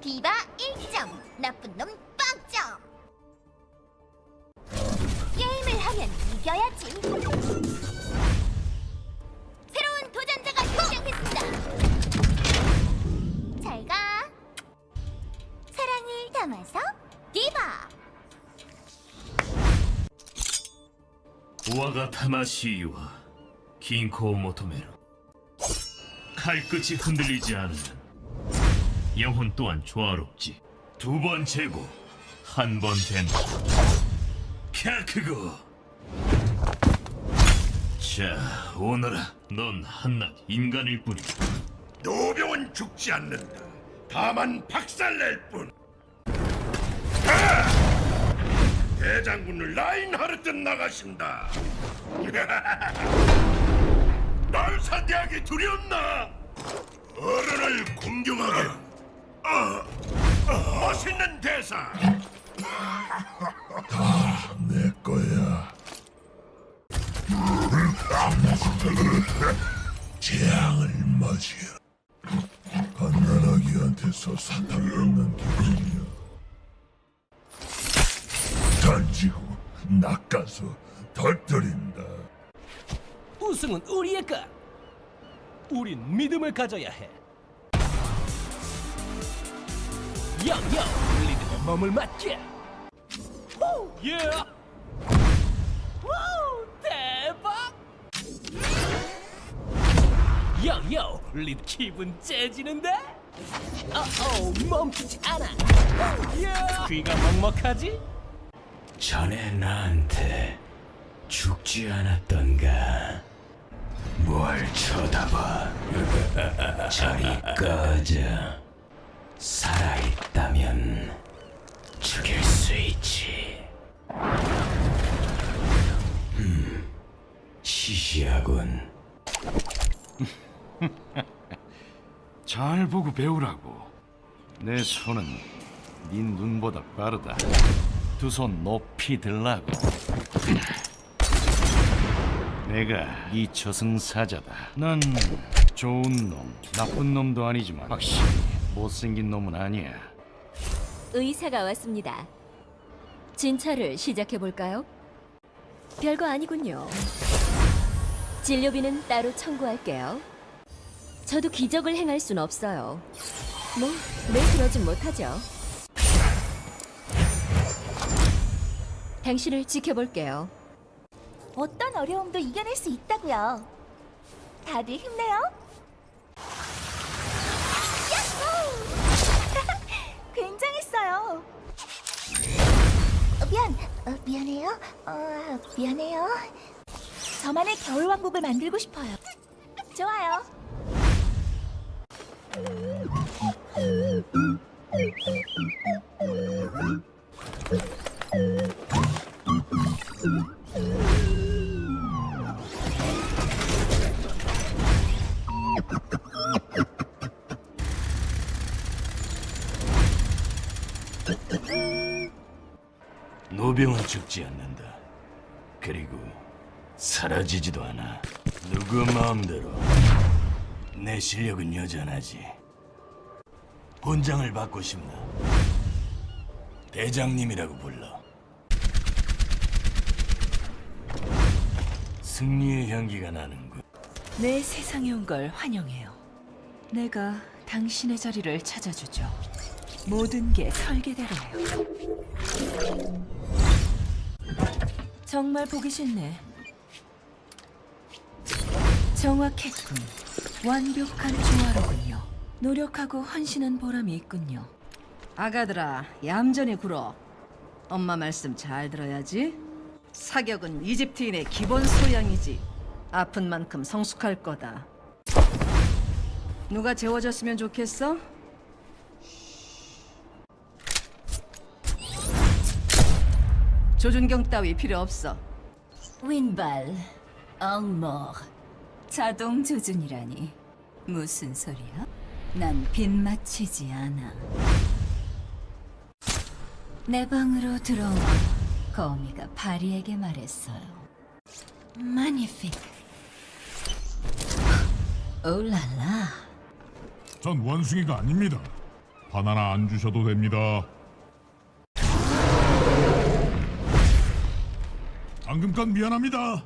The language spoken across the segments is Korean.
디바 1점, 나쁜 놈 0점. 게임을 하면 이겨야지. 새로운 도전자가 등장했습니다. 잘 가. 사랑을 담아서 디바. 와가 타마시이와 긴코 모토메로 칼끝이 흔들리지 않으면 영혼 또한 조화롭지 두 번째고 한 번 된다 캬크고 자 오너라 넌 한낱 인간일 뿐이다 노병은 죽지 않는다. 다만 박살낼 뿐. 아! 대장군을 라인하르트 나가신다. 날 상대하기 두렵나? 어른을 공경하게. 대사. 내 거야. 재앙을 맞이해. 갓나라기한테서 사탕을 얻는 기분이야. 던지고 낚아서 터뜨린다. 우승은 우리의 것. 우린 믿음을 가져야 해. 영영 몸을 맞게. 오, 예. 오, 대박. 영영 리듬 기분 째지는데? 어어 멈추지 않아. 오, 예. 귀가 먹먹하지? 전에 나한테 죽지 않았던가? 뭘 쳐다봐? 저리 꺼져. 잘 보고 배우라고. 내 손은 네 눈보다 빠르다. 두 손 높이 들라고. 내가 이 저승사자다. 난 좋은 놈, 나쁜 놈도 아니지만 확실히 못생긴 놈은 아니야. 의사가 왔습니다. 진찰을 시작해 볼까요? 별거 아니군요. 진료비는 따로 청구할게요. 저도 기적을 행할 순 없어요. 뭐, 매 그러진 못하죠. 당신을 지켜볼게요. 어떤 어려움도 이겨낼 수 있다고요. 다들 힘내요. 야호! 굉장했어요. 어, 미안, 어, 미안해요. 어, 미안해요. 저만의 겨울 왕국을 만들고 싶어요. 좋아요. 노병은 죽지 않는다. 그리고 사라지지도 않아. 누구 마음대로 내 실력은 여전하지. 본장을 받고 싶나? 대장님이라고 불러. 승리의 향기가 나는군. 내 세상에 온 걸 환영해요. 내가 당신의 자리를 찾아주죠. 모든 게 설계대로예요. 정말 보기 싫네. 정확했군. 완벽한 조화로군요. 노력하고 헌신한 보람이 있군요. 아가들아, 얌전히 굴어. 엄마 말씀 잘 들어야지. 사격은 이집트인의 기본 소양이지. 아픈 만큼 성숙할 거다. 누가 재워줬으면 좋겠어? 조준경 따위 필요 없어. 윈발, 엉머, 자동 조준이라니 무슨 소리야? 난 빗맞히지 않아. 내 방으로 들어와 거미가 바리에게 말했어요. 마니픽. 올랄라. 전 원숭이가 아닙니다. 바나나 안 주셔도 됩니다. 방금 건 미안합니다.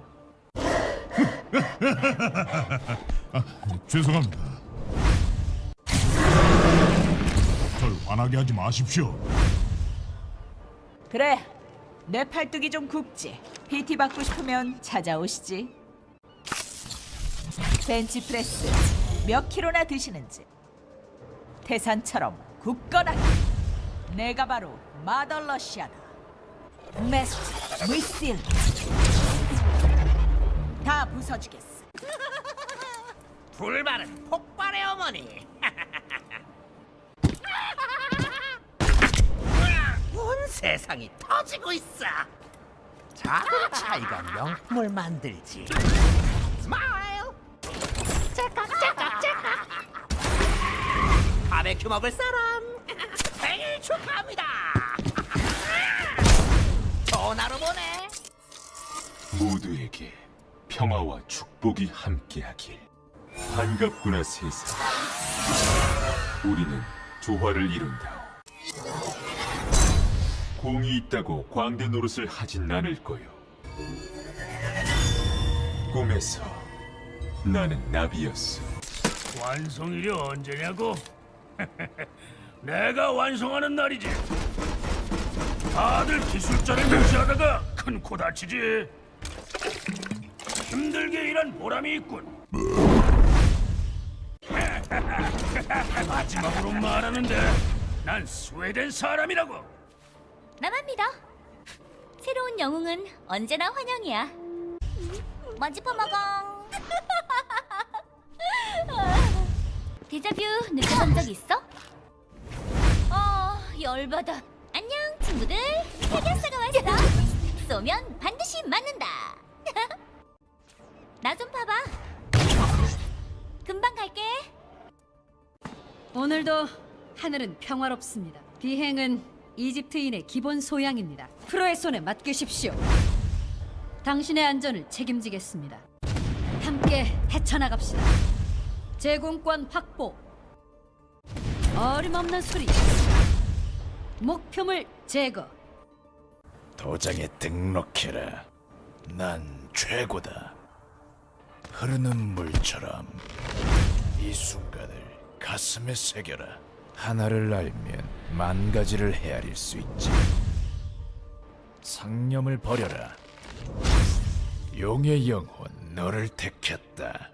아, 죄송합니다. 절 화나게 하지 마십시오. 그래, 내 팔뚝이 좀 굽지. PT 받고 싶으면 찾아오시지. 벤치프레스 몇 킬로나 드시는지. 태산처럼 굳건하게. 내가 바로 마더러시아다. 메스트 위실. 다 부숴주겠어. 불발은 폭발의 어머니. 온 세상이 터지고 있어. 작은 차이가 명품을 만들지. 스마일. 째깍 째깍 째깍. 바베큐 먹을 사람 생일 축하합니다. 좋은 하루 보내. 모두에게 평화와 축복이 함께하길. 반갑구나 세상. 우리는 조화를 이룬다. 공이 있다고 광대 노릇을 하진 않을 거요. 꿈에서 나는 나비였어. 완성일이 언제냐고? 내가 완성하는 날이지. 다들 기술자를 무시하다가 큰 코 다치지. 힘들게 일한 보람이 있군. 마지막으로 말하는데 난 스웨덴 사람이라고. 나만 믿어. 새로운 영웅은 언제나 환영이야. 먼지 퍼먹어. 데자뷰 느껴본 적 있어? 어, 열받아. 안녕, 친구들. 해결사가 왔어. 쏘면 반드시 맞는다. 나 좀 봐봐. 금방 갈게. 오늘도 하늘은 평화롭습니다. 비행은 이집트인의 기본 소양입니다. 프로의 손에 맡기십시오. 당신의 안전을 책임지겠습니다. 함께 헤쳐나갑시다. 제공권 확보. 어림없는 소리. 목표물 제거. 도장에 등록해라. 난 최고다. 흐르는 물처럼 이 순간을 가슴에 새겨라. 하나를 알면 만 가지를 헤아릴 수 있지. 상념을 버려라. 용의 영혼 너를 택했다.